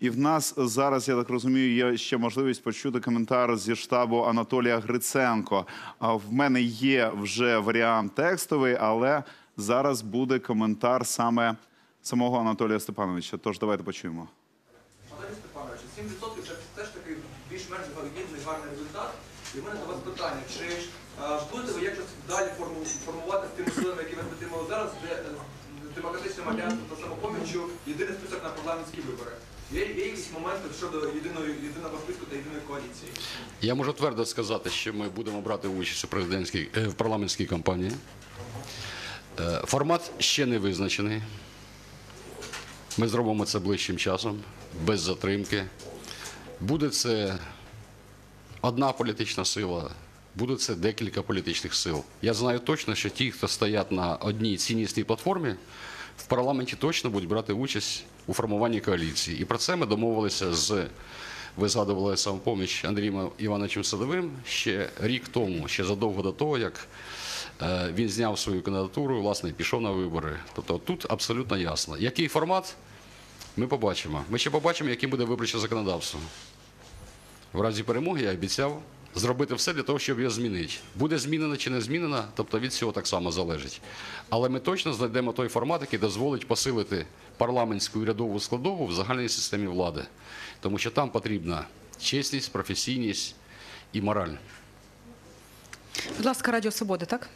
І в нас зараз, я так розумію, є ще можливість почути коментар зі штабу Анатолія Гриценко. В мене є вже варіант текстовий, але зараз буде коментар саме самого Анатолія Степановича. Тож давайте почуємо. Анатолій Степанович, 7% це теж такий більш-менш гідний, гарний результат. І в мене до вас питання, чи е, будете ви якось далі формувати з тими силами, які ви підтримали зараз, де е, демократичним альянсом та самопоміччю єдиний список на парламентські вибори? Є, якісь моменти щодо єдиної, єдиного списку та єдиної коаліції? Я можу твердо сказати, що ми будемо брати участь е, в парламентській кампанії. Е, Формат ще не визначений. Ми зробимо це ближчим часом, без затримки. Буде це одна політична сила, буде це декілька політичних сил. Я знаю точно, що ті, хто стоять на одній цінністій платформі, в парламенті точно будуть брати участь у формуванні коаліції. І про це ми домовилися з ви згадували самопоміч Андрієм Івановичем Садовим ще рік тому, ще задовго до того, як е, він зняв свою кандидатуру, власне, пішов на вибори. Тобто тут абсолютно ясно. Який формат? Ми побачимо. Ми ще побачимо, яким буде виборче законодавство. В разі перемоги я обіцяв зробити все для того, щоб його змінити. Буде змінено чи не змінено, тобто від цього так само залежить. Але ми точно знайдемо той формат, який дозволить посилити парламентську і рядову складову в загальній системі влади. Тому що там потрібна чесність, професійність і мораль. Будь ласка, Радіо Свобода, так?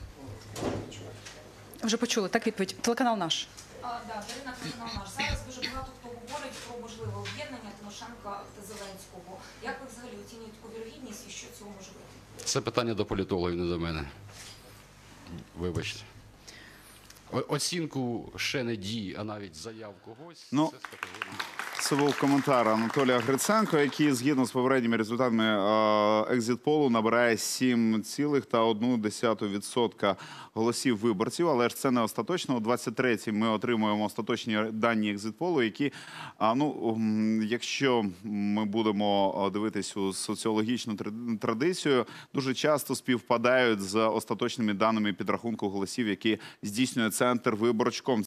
Вже почули, так відповідь. Телеканал наш. А, да, Кримінал наш. Зараз дуже багато хто говорить про можливе об'єднання Тимошенка та Зеленського. Як ви взагалі оцінюєте таку вірогідність і що цього може бути? Це питання до політологів, не до мене. Вибачте. О- Оцінку ще не дій, а навіть заяв когось. Ну, це з був коментар Анатолія Гриценко, який згідно з попередніми результатами е, екзит-полу набирає 7,1% голосів виборців. Але ж це не остаточно. У 23-й ми отримуємо остаточні дані екзит-полу, які, ну, якщо ми будемо е, дивитись у соціологічну тр- традицію, дуже часто співпадають з остаточними даними підрахунку голосів, які здійснює центр виборчком.